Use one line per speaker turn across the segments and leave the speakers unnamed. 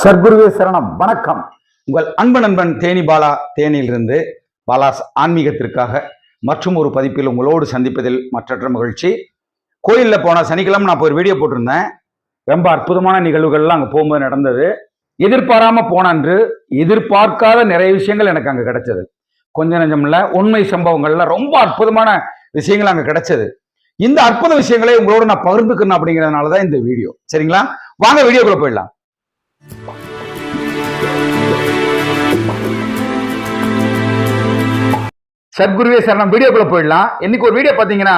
சர்க்குருவே சரணம். வணக்கம். உங்கள் அன்பு நண்பன் தேனி பாலா தேனியிலிருந்து பாலாஸ் ஆன்மீகத்திற்காக மற்றும் ஒரு பதிப்பில் உங்களோடு சந்திப்பதில் மற்றற்ற மகிழ்ச்சி. கோயிலில் போன சனிக்கிழமை நான் இப்போ ஒரு வீடியோ போட்டிருந்தேன். ரொம்ப அற்புதமான நிகழ்வுகள்லாம் அங்கே போகும்போது நடந்தது. எதிர்பாராம போன அன்று எதிர்பார்க்காத நிறைய விஷயங்கள் எனக்கு அங்கே கிடைச்சது. கொஞ்ச நெஞ்சம் உண்மை சம்பவங்கள்ல ரொம்ப அற்புதமான விஷயங்கள் அங்கே கிடைச்சது. இந்த அற்புத விஷயங்களை உங்களோட நான் பகிர்ந்துக்கணும் அப்படிங்கிறதுனால தான் இந்த வீடியோ. சரிங்களா? வாங்க வீடியோக்குள்ள போயிடலாம். சத்குருவே சரணம். வீடியோக்குள்ள போயிடலாம். இன்னைக்கு ஒரு வீடியோ பார்த்தீங்கன்னா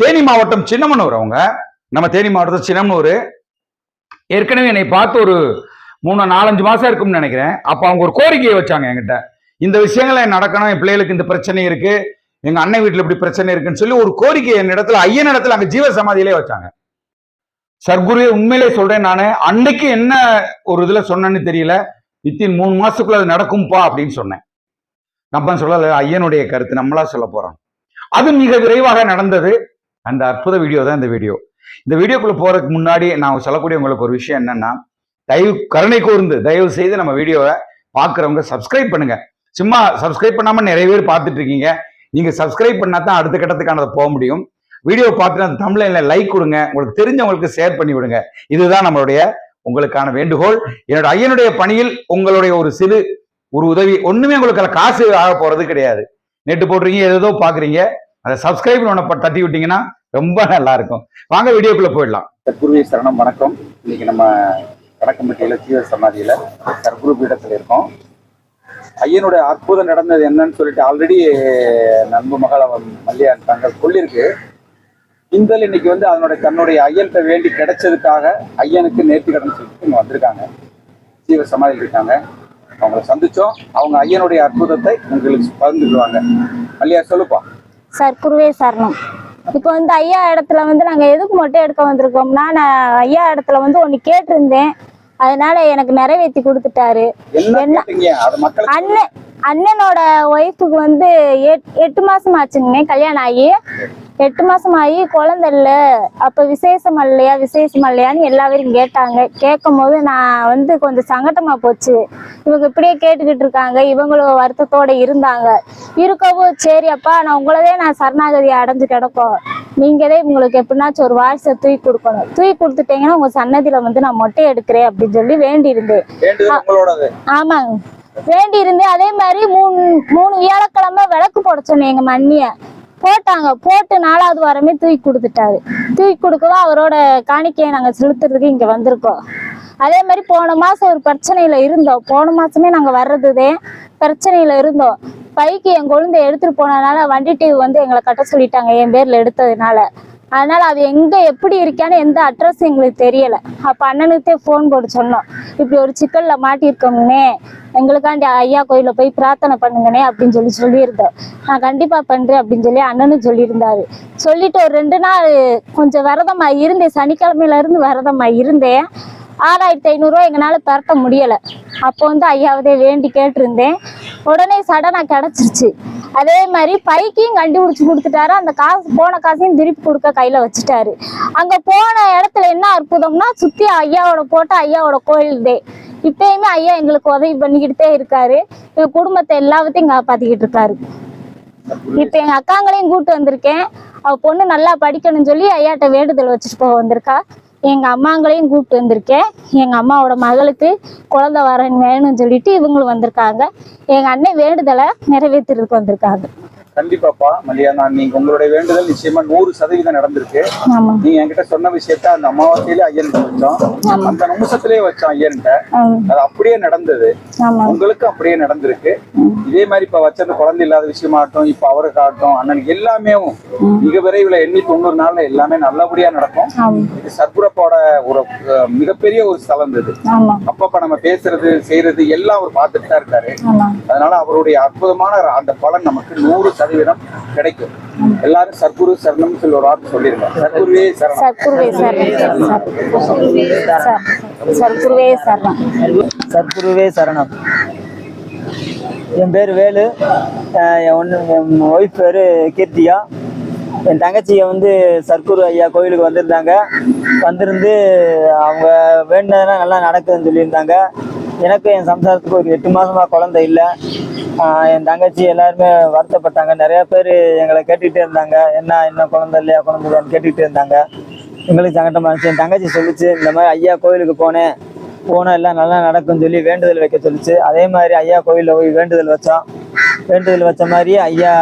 தேனி மாவட்டம் சின்னமனூர் அவங்க. நம்ம தேனி மாவட்டத்தில் சின்னமனூர். ஏற்கனவே என்னை பார்த்து ஒரு மூணு நாலஞ்சு மாசம் இருக்கும்னு நினைக்கிறேன். அப்போ அவங்க ஒரு கோரிக்கையை வச்சாங்க என்கிட்ட. இந்த விஷயங்களை நடக்கணும். என் பிள்ளைகளுக்கு இந்த பிரச்சனை இருக்கு. எங்க அண்ணன் வீட்டில் இப்படி பிரச்சனை இருக்குன்னு சொல்லி ஒரு கோரிக்கை என் இடத்துல ஐயன் இடத்துல அங்கே ஜீவ சமாதியிலே வச்சாங்க. சர்க்குருவே உண்மையிலே சொல்றேன் நான். அன்னைக்கு என்ன ஒரு இதில் சொன்னேன்னு தெரியல. வித்தின் மூணு மாசத்துக்குள்ள அது நடக்கும்பா அப்படின்னு சொன்னேன். நம்ம சொல்லல ஐயனுடைய கருத்து நம்மளா சொல்ல போறோம். அது மிக விரைவாக நடந்தது. அந்த அற்புத வீடியோ தான் இந்த வீடியோ இந்த வீடியோக்குள்ள போறதுக்கு முன்னாடி நான் சொல்லக்கூடிய உங்களுக்கு ஒரு விஷயம் என்னன்னா தயவு கருணை கூர்ந்து தயவு செய்து நம்ம வீடியோவை பார்க்குறவங்க சப்ஸ்கிரைப் பண்ணுங்க. சும்மா சப்ஸ்கிரைப் பண்ணாம நிறைய பேர் பார்த்துட்டு இருக்கீங்க. நீங்க சப்ஸ்கிரைப் பண்ணா தான் அடுத்த கட்டத்துக்கானதை போக முடியும். வீடியோ பார்த்துட்டு அந்த தமிழ்ல லைக் கொடுங்க. உங்களுக்கு தெரிஞ்சவங்களுக்கு ஷேர் பண்ணி விடுங்க. இதுதான் நம்மளுடைய உங்களுக்கான வேண்டுகோள். என்னோட ஐயனுடைய பணியில் உங்களுடைய ஒரு சிறு ஒரு உதவி ஒண்ணுமே உங்களுக்கு காசு ஆக போறது கிடையாது. நெட்டு போடுறீங்க ஏதோ பாக்குறீங்க. அதை சப்ஸ்கிரைப் ஒன்று தட்டி விட்டீங்கன்னா ரொம்ப நல்லா இருக்கும். வாங்க வீடியோக்குள்ள போயிடலாம்.
சத்குருவே சரணம் வணக்கம். இன்னைக்கு நம்ம வடக்கம்பட்டியில ஜீவ சமாதியில சர்க்குரு பீடத்துல இருக்கோம். ஐயனுடைய அற்புதம் நடந்தது என்னன்னு சொல்லிட்டு ஆல்ரெடி நண்பு மகள் அவன் மல்லியா தங்கள் சொல்லியிருக்கு. இந்தல் இன்னைக்கு வந்து அதனுடைய தன்னுடைய ஐயன்கிட்ட வேண்டி கிடைச்சதுக்காக ஐயனுக்கு நேர்த்தி கடன் சொல்லிட்டு இங்க வந்திருக்காங்க. ஜீவ சமாதியில் இருக்காங்க. அவங்கள சந்திச்சோம். அவங்க ஐயனுடைய அற்புதத்தை உங்களுக்கு பகிர்ந்துக்குவாங்க. மல்லியா சொல்லுப்பா.
சர்க்குருவே சரணம். இப்போ வந்து ஐயா இடத்துல வந்து நாங்க எதுக்கு மொட்டை எடுக்க வந்திருக்கோம்னா நான் ஐயா இடத்துல வந்து ஒண்ணு கேட்டிருந்தேன். அதனால எனக்கு நிறைவேற்றி கொடுத்துட்டாரு.
என்ன
அண்ணன் அண்ணனோட ஒய்ஃபுக்கு வந்து எட் எட்டு மாசம் ஆச்சுங்கண்ணே கல்யாணம் ஆகி. எட்டு மாசம் ஆகி குழந்தை இல்ல. அப்ப விசேஷம் இல்லையா விசேஷம் இல்லையான்னு எல்லாரும் கேட்டாங்க. கேட்கும் போது நான் வந்து கொஞ்சம் சங்கட்டமா போச்சு. இவங்க இப்படியே கேட்டுக்கிட்டு இருக்காங்க. இவங்களும் வருத்தத்தோட இருந்தாங்க. இருக்கவும் சரி அப்பா நான் உங்களதே நான் சரணாகதி அடைஞ்சு கிடக்கும். நீங்களே உங்களுக்கு எப்படின்னாச்சும் ஒரு வாரிசை தூக்கி கொடுக்கணும். தூக்கி கொடுத்துட்டீங்கன்னா உங்க சன்னதியில வந்து நான் மொட்டை எடுக்கிறேன் அப்படின்னு சொல்லி வேண்டி இருந்தேன் ஆமாங்க. வேண்டி இருந்து அதே மாதிரி மூணு மூணு வியாழக்கிழமை விளக்கு போட சொன்னேன் எங்க மண்ணிய. போட்டாங்க. போட்டு நாலாவது வாரமே தூக்கி கொடுத்துட்டாரு. தூக்கி கொடுக்கவும் அவரோட காணிக்கையை நாங்க செலுத்துறதுக்கு இங்க வந்திருக்கோம். அதே மாதிரி போன மாசம் ஒரு பிரச்சனையில இருந்தோம். போன மாசமே நாங்க வர்றதுதே பிரச்சனையில இருந்தோம். பைக்கு என் குழந்தை எடுத்துட்டு போனதுனால வண்டி டிவி வந்து எங்களை கட்ட சொல்லிட்டாங்க. என் பேர்ல எடுத்ததுனால. அதனால அது எங்க எப்படி இருக்கான்னு எந்த அட்ரஸ் எங்களுக்கு தெரியல. அப்போ அண்ணனுக்கே ஃபோன் போட்டு சொன்னோம். இப்படி ஒரு சிக்கல்ல மாட்டியிருக்கோங்கண்ணே எங்களுக்காண்டி ஐயா கோயில போய் பிரார்த்தனை பண்ணுங்கண்ணே அப்படின்னு சொல்லி சொல்லியிருந்தேன் நான் கண்டிப்பா பண்றேன் அப்படின்னு சொல்லி அண்ணனும் சொல்லியிருந்தாரு. சொல்லிட்டு ஒரு ரெண்டு நாள் கொஞ்சம் விரதமா இருந்தேன். சனிக்கிழமையில இருந்து விரதமா இருந்தேன். ஆறாயிரத்தி ஐநூறுரூவா எங்களால பரட்ட முடியல. அப்போ வந்து ஐயாவதே வேண்டி கேட்டிருந்தேன். உடனே சடனா கிடைச்சிருச்சு. அதே மாதிரி பைக்கையும் கண்டுபிடிச்சு கொடுத்துட்டாரு. அந்த காசு போன காசையும் திருப்பி கொடுக்க கையில வச்சுட்டாரு. அங்க போன இடத்துல என்ன அற்புதம்னா சுத்தி ஐயாவோட போட்ட ஐயாவோட கோயில் தே இப்பயுமே ஐயா எங்களுக்கு உதவி பண்ணிக்கிட்டே இருக்காரு. எங்க குடும்பத்தை எல்லாத்தையும் காப்பாத்திக்கிட்டு இருக்காரு. இப்ப எங்க அக்காங்களையும் கூட்டு வந்திருக்கேன். அவ பொண்ணு நல்லா படிக்கணும்னு சொல்லி ஐயாட்ட வேண்டுதல் வச்சுட்டு போக வந்திருக்கா. எங்க அம்மாங்களையும் கூப்பிட்டு வந்திருக்கேன். எங்க அம்மாவோட மகளுக்கு குழந்தை வரன் வேணும்னு சொல்லிட்டு இவங்களும் வந்திருக்காங்க. எங்க அண்ணன் வேண்டுதலை நிறைவேற்றுறதுக்கு வந்திருக்காங்க.
கண்டிப்பாப்பா மல்லியா நான் நீங்க உங்களுடைய வேண்டுதல் நிச்சயமா நூறு சதவீதம் நடந்திருக்கு. நீங்க என்கிட்ட சொன்ன விஷயத்த அந்த அமாவாசையிலே ஐயன்கிட்ட வச்சோம். அந்த நிமிஷத்திலே வச்சோம் ஐயன்கிட்ட
ஆமா.
அது அப்படியே நடந்தது. உங்களுக்கு அப்படியே நடந்திருக்கு. இதே மாதிரி இப்ப வச்சது குழந்தை இல்லாத விஷயமாகட்டும் இப்ப அவருக்காகட்டும் அண்ணனுக்கு எல்லாமே மிக விரைவில் எண்ணி தொண்ணூறு நாள்ல எல்லாமே நல்லபடியா நடக்கும். இது சர்க்குரப்போட ஒரு மிகப்பெரிய ஒரு ஸ்தலம் இது. அப்பப்ப நம்ம பேசுறது செய்யறது எல்லாம் அவர் பார்த்துட்டு தான் இருக்காரு அதனால அவருடைய அற்புதமான அந்த பலன் நமக்கு நூறு சதவீதம் கிடைக்கும். எல்லாரும் சர்க்குரு சரணம் சொல்லி ஒரு வார்த்தை சொல்லிருங்க சர்க்குருவே சரணம்.
சர்க்குருவே சரணம். சார் சர்க்குருவே சரணம்.
என் பேர் வேலு. என் ஒன்று என் ஒய்ஃப் பேர் கீர்த்தியா. என் தங்கச்சியை வந்து சர்க்குரு ஐயா கோயிலுக்கு வந்திருந்தாங்க. வந்திருந்து அவங்க வேண்டினதெல்லாம் நல்லா நடக்குதுன்னு சொல்லியிருந்தாங்க. எனக்கு என் சம்சாரத்துக்கு ஒரு எட்டு மாசமா குழந்தை இல்லை. என் தங்கச்சி எல்லாருமே வருத்தப்பட்டாங்க. நிறைய பேர் எங்களை கேட்டுக்கிட்டே இருந்தாங்க. என்ன என்ன குழந்தை இல்லையா குழந்தை இல்லையான்னு கேட்டுக்கிட்டே இருந்தாங்க. எங்களுக்கு சங்கடமா இருந்துச்சு. என் தங்கச்சி சொல்லிச்சு இந்த மாதிரி ஐயா கோயிலுக்கு போனேன். போனால் எல்லாம் நல்லா நடக்கும்னு சொல்லி வேண்டுதல் வைக்க சொல்லிச்சு. அதே மாதிரி ஐயா கோயிலில் போய் வேண்டுதல் வச்சோம். வேண்டுதல் வச்ச மாதிரி ஐயா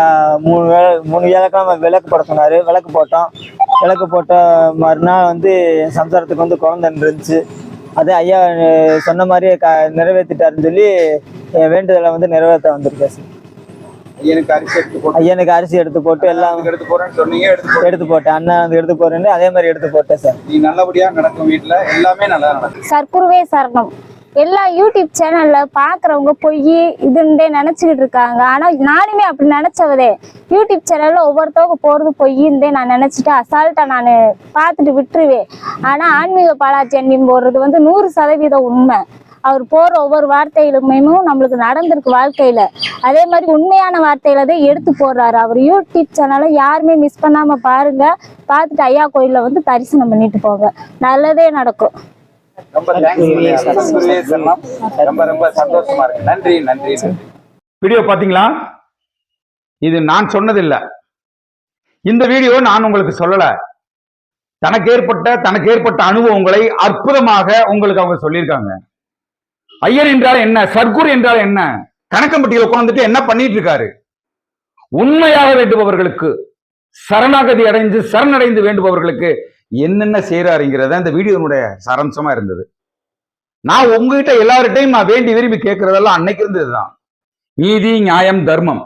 மூணு வேளை மூணு வியாழக்கிழமை விளக்கு போட சொன்னார். விளக்கு போட்டோம். விளக்கு போட்ட மறுநாள் வந்து என் சம்சாரத்துக்கு வந்து குழந்தை இருந்துச்சு. அதே ஐயா சொன்ன மாதிரியே க நிறைவேற்றிட்டாருன்னு சொல்லி என் வேண்டுதலை வந்து நிறைவேற்ற வந்திருக்கேன் சார்.
ஐயனுக்கு அரிசி எடுத்து போட்டு.
ஐயனுக்கு அரிசி எடுத்து போட்டு எல்லாம்
எடுத்து போறேன்னு சொன்னீங்க எடுத்து போட்டு
எடுத்து போட்டேன். அண்ணன் வந்து எடுத்து போறேன்னு அதே மாதிரி எடுத்து போட்டேன் சார்.
நீ நல்லபடியா நடக்கும் வீட்டுல எல்லாமே நல்லா நடக்கும்.
சர்க்குருவே சரணம். எல்லா யூடியூப் சேனல்ல பாக்குறவங்க பொய் இதுண்டே நினைச்சுக்கிட்டு இருக்காங்க. ஆனா நானுமே அப்படி நினைச்சவதே யூடியூப் சேனல்ல ஒவ்வொருத்தவங்க போறது பொய்யுந்தே நான் நினைச்சிட்டு அசால்ட்டா நான் பார்த்துட்டு விட்டுருவேன். ஆனா ஆன்மீக பாலாஜி அண்ணின் போடுறது வந்து நூறு சதவீதம் உண்மை. அவர் போற ஒவ்வொரு வார்த்தையிலுமே நம்மளுக்கு நடந்திருக்கு வாழ்க்கையில. அதே மாதிரி உண்மையான வார்த்தையில தான் எடுத்து போடுறாரு அவர். யூடியூப் சேனலை யாருமே மிஸ் பண்ணாம பாருங்க. பார்த்துட்டு ஐயா கோயில்ல வந்து தரிசனம் பண்ணிட்டு போங்க. நல்லதே நடக்கும்.
ரொம்ப தேங்க்ஸ் சத்குருவே சரணம் ரொம்ப ரொம்ப சந்தோஷமா இருக்கு. நன்றி நன்றி நன்றி.
வீடியோ பாத்தீங்களா இது நான் சொன்னதில்ல. இந்த வீடியோ நான் உங்களுக்கு சொல்லல. தனக்கு ஏற்பட்ட தனக்கு ஏற்பட்ட அனுபவங்களை அற்புதமாக உங்களுக்கு அவங்க சொல்லியிருக்காங்க. ஐயர் என்றால் என்ன? சர்க்குரு என்றால் என்ன? கணக்கம்பட்டியில் உட்கார்ந்துட்டு என்ன பண்ணிட்டு இருக்காரு உண்மையாக வேண்டுபவர்களுக்கு சரணாகதி அடைந்து சரணடைந்து வேண்டுபவர்களுக்கு என்னென்ன செய்யறாருங்கிறத இந்த வீடியோனுடைய சாராம்சமா இருந்தது. நான் உங்ககிட்ட எல்லார்கிட்டையும் நான் வேண்டி விரும்பி கேட்கறதெல்லாம் அன்னைக்கு இருந்ததுதான். நீதி நியாயம் தர்மம்.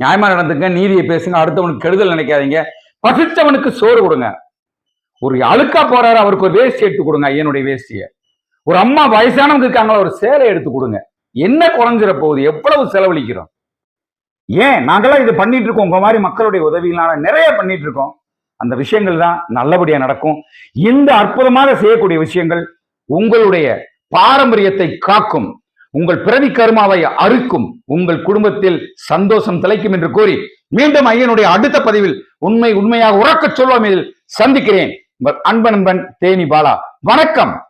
நியாயமா நடந்துங்க நீதியை பேசுங்க அடுத்தவனுக்கு கெடுதல் நினைக்காதீங்க. பசிச்சவனுக்கு சோறு கொடுங்க. ஒரு அழுக்கா போறாரு அவருக்கு ஒரு வேஷ்டி எடுத்து கொடுங்க ஐயனுடைய வேஷ்டிய. ஒரு அம்மா வயசானவங்க இருக்காங்களா ஒரு சேலை எடுத்து கொடுங்க. என்ன குறைஞ்சிட போகுது? எவ்வளவு செலவழிக்கிறோம்? ஏன்? நாங்களாம் இது பண்ணிட்டு இருக்கோம். உங்க மாதிரி மக்களுடைய உதவிகளால நிறைய பண்ணிட்டு இருக்கோம். அந்த விஷயங்கள் தான் நல்லபடியா நடக்கும். இந்த அற்புதமாக செய்யக்கூடிய விஷயங்கள் உங்களுடைய பாரம்பரியத்தை காக்கும். உங்கள் பிறவி கருமாவை அறுக்கும். உங்கள் குடும்பத்தில் சந்தோஷம் திளைக்கும் என்று கூறி மீண்டும் ஐயனுடைய அடுத்த பதிவில் உண்மை உண்மையாக உறக்கச் சொல்வோம். இதில் சந்திக்கிறேன். உங்கள் அன்பன் அன்பன் தேனி பாலா. வணக்கம்.